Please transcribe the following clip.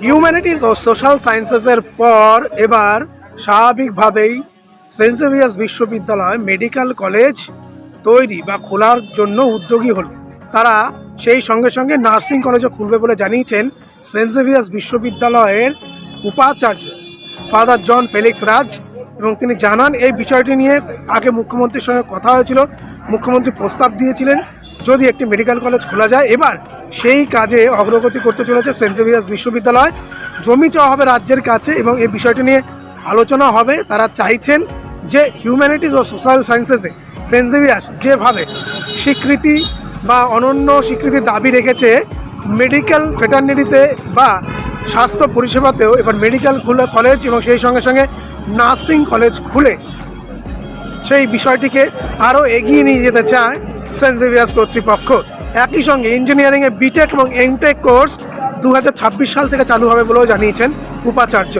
Humanities ও social সায়েন্সেসের পর এবার স্বাভাবিকভাবেই সেন্ট জেভিয়ার্স বিশ্ববিদ্যালয় মেডিকেল কলেজ তৈরি বা খোলার জন্য উদ্যোগী হলো। তারা সেই সঙ্গে সঙ্গে নার্সিং কলেজও খুলবে বলে জানিয়েছেন সেন্ট জেভিয়ার্স বিশ্ববিদ্যালয়ের উপাচার্য ফাদার জন ফেলিক্স রাজ এবং তিনি জানান এই বিষয়টি নিয়ে আগে মুখ্যমন্ত্রীর সঙ্গে কথা হয়েছিল। মুখ্যমন্ত্রী প্রস্তাব দিয়েছিলেন, যদি একটি মেডিকেল কলেজ খোলা যায়। এবার সেই কাজে অগ্রগতি করতে চলেছে সেন্ট জেভিয়ার্স বিশ্ববিদ্যালয়। জমি চাওয়া হবে রাজ্যের কাছে এবং এই বিষয়টি নিয়ে আলোচনা হবে। তারা চাইছেন যে হিউম্যানিটিস ও সোশ্যাল সায়েন্সেসে সেন্ট জেভিয়ার্স যেভাবে স্বীকৃতি বা অনন্য স্বীকৃতির দাবি রেখেছে মেডিকেল ফেটার্নিটিতে বা স্বাস্থ্য পরিষেবাতেও এবার মেডিকেল খুলে কলেজ এবং সেই সঙ্গে সঙ্গে নার্সিং কলেজ খুলে সেই বিষয়টিকে আরও এগিয়ে নিয়ে যেতে চায় সেন্ট জেভিয়ার্স কর্তৃপক্ষ। একই সঙ্গে ইঞ্জিনিয়ারিংয়ে বিটেক এবং এমটেক কোর্স দু হাজার ছাব্বিশ সাল থেকে চালু হবে বলেও জানিয়েছেন উপাচার্য।